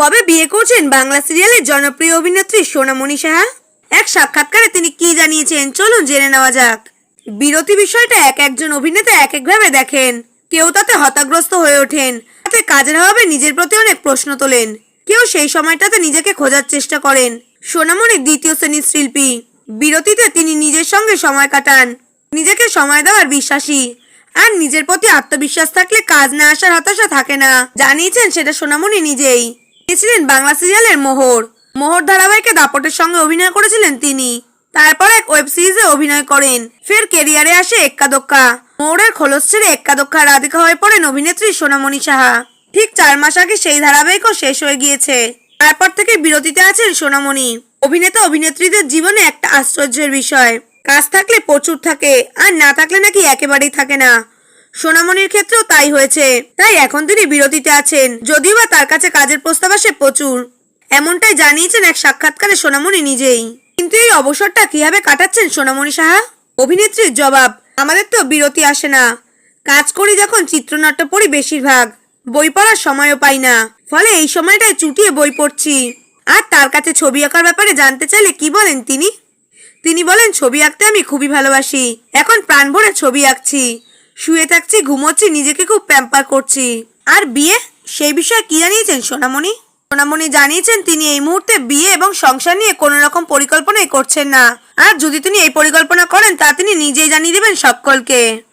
কবে বিয়ে করছেন বাংলা সিরিয়ালের জনপ্রিয় অভিনেত্রী সোনামণি সাহা? এক সাক্ষাৎকারে তিনি কি জানিয়েছেন? চলুন জেনে নেওয়া যাক। বিরতি বিষয়টা এক একজন অভিনেতা এক একভাবে দেখেন। কেউ তাতে হতাগ্রস্ত হয়ে ওঠেন। তাতে কাজের অভাবে নিজের প্রতি অনেক প্রশ্ন তোলেন। কেউ সেই সময়টাতে নিজেকে খোঁজার চেষ্টা করেন। সোনামণি দ্বিতীয় শ্রেণির শিল্পী। বিরতিতে তিনি নিজের সঙ্গে সময় কাটান। নিজেকে সময় দেওয়ার বিশ্বাসী। আর নিজের প্রতি আত্মবিশ্বাস থাকলে কাজ না আসার হতাশা থাকে না। জানিয়েছেন সেটা সোনামণি নিজেই। ছিলেন বাংলা সিরিয়ালের মোহর। মোহর ধারাবাহিকে দাপটের সঙ্গে অভিনয় করেছিলেন তিনি। তারপর এক ওয়েব সিরিজে অভিনয় করেন। ফের কেরিয়ারে আসে এক্কা দোক্কা। মোহরের খোলস ছেড়ে এক্কা দোক্কা রাধিকা হয়ে পড়েন অভিনেত্রী সোনামণি সাহা। ঠিক চার মাস আগে সেই ধারাবাহিকও শেষ হয়ে গিয়েছে। তারপর থেকে বিরতিতে আছেন সোনামণি। অভিনেতা অভিনেত্রীদের জীবনে একটা আশ্চর্যের বিষয়। কাজ থাকলে প্রচুর থাকে, আর না থাকলে নাকি একেবারেই থাকে না। সোনামণির ক্ষেত্রেও তাই হয়েছে। তাই এখন তিনি বিরতিতে আছেন, যদিও বা তার কাছে কাজের প্রস্তাব আসে প্রচুর। এমনটাই জানিয়েছেন এক সাক্ষাৎকারে সোনামণি নিজেই। কিন্তু এই অবসরটা কীভাবে কাটাচ্ছেন সোনামণি সাহা? অভিনেত্রীর জবাব, আমাদের তো বিরতি আসে না। কাজ করি যখন চিত্রনাট্য পড়ি বেশিরভাগ, বই পড়ার সময়ও পাই না। ফলে এই সময়টায় চুটিয়ে বই পড়ছি। আর তার কাছে ছবি আঁকার ব্যাপারে জানতে চাইলে কি বলেন তিনি? তিনি বলেন, ছবি আঁকতে আমি খুবই ভালোবাসি। এখন প্রাণ ভরে ছবি আঁকছি। শুয়ে থাকছি, ঘুমোচ্ছি, নিজেকে খুব প্যাম্পার করছি। আর বিয়ে? সেই বিষয়ে কি জানিয়েছেন সোনামণি? সোনামণি জানিয়েছেন তিনি এই মুহূর্তে বিয়ে এবং সংসার নিয়ে কোনো রকম পরিকল্পনাই করছেন না। আর যদি তিনি এই পরিকল্পনা করেন, তা তিনি নিজেই জানিয়ে দেবেন সকলকে।